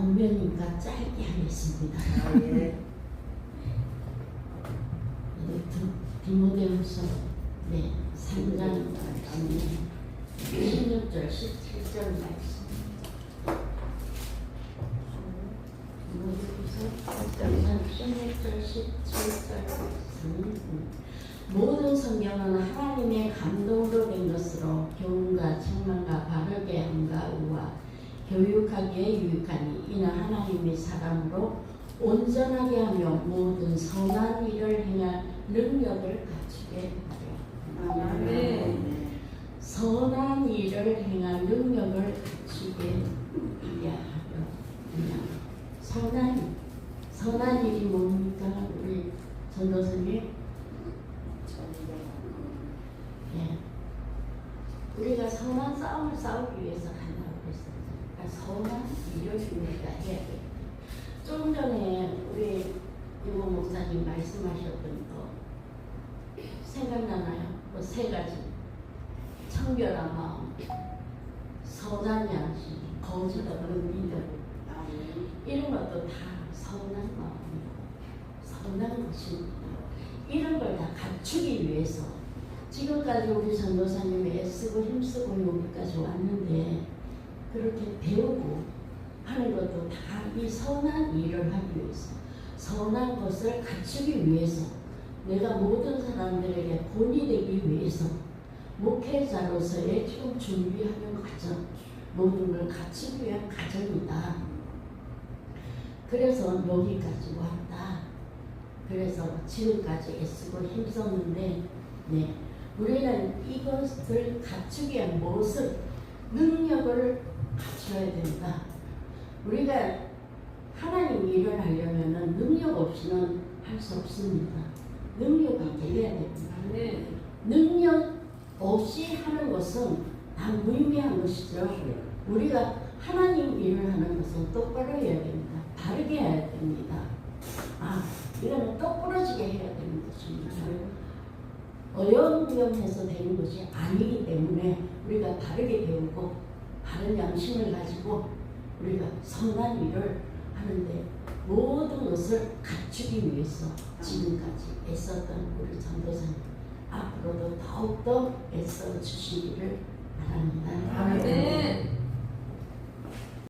본면이니까 짧게 하겠습니다. 아, 예. 디모데후서 네 3장 말씀 16절 17절 말씀 디모데후서 3장 16절 17절 말씀 모든 성경은 하나님의 감동으로 된 것으로 교훈과 책망과 바르게 함과 우와 교육하기에 유익하니 하나님의 사람으로 온전하게 하며 모든 선한 일을 행할 능력을 갖추게 하려 아멘. 선한 일을 행할 능력을 갖추게 하려 하려 그냥 선한 선한 일이 뭡니까 우리 전도사님 예. 우리가 선한 싸움을 싸우기 위해서 간다고 그랬어요. 그러니까 선한 일을 우리가 해야 돼. 좀 전에 우리 유모 목사님 말씀하셨던 거 생각나나요? 뭐 세 가지. 청결한 마음, 선한 양심, 거짓 없는 믿음. 이런 것도 다 선한 마음이고 선한 것입니다. 이런 걸 다 갖추기 위해서 지금까지 우리 전도사님이 애쓰고 힘쓰고 여기까지 왔는데 그렇게 배우고 하는 것도 다 이 선한 일을 하기 위해서 선한 것을 갖추기 위해서 내가 모든 사람들에게 본이 되기 위해서 목회자로서의 지금 준비하는 과정 모든 걸 갖추기 위한 과정이다. 그래서 여기까지 왔다. 그래서 지금까지 애쓰고 힘썼는데 네. 우리는 이것을 갖추기 위한 모습, 능력을 갖춰야 된다. 우리가 하나님 일을 하려면 능력 없이는 할 수 없습니다. 능력이 있어야 됩니다. 아멘. 능력 없이 하는 것은 다 무의미한 것이죠. 우리가 하나님 일을 하는 것은 똑바로 해야 됩니다. 바르게 해야 됩니다. 아, 이거는 똑부러지게 해야 되는 것입니다. 어영부영해서 되는 것이 아니기 때문에 우리가 바르게 배우고 바른 양심을 가지고 우리가 선한 일을 하는데 모든 것을 갖추기 위해서 지금까지 애썼던 우리 전도사님 앞으로도 더욱더 애써 주시기를 바랍니다. 아멘.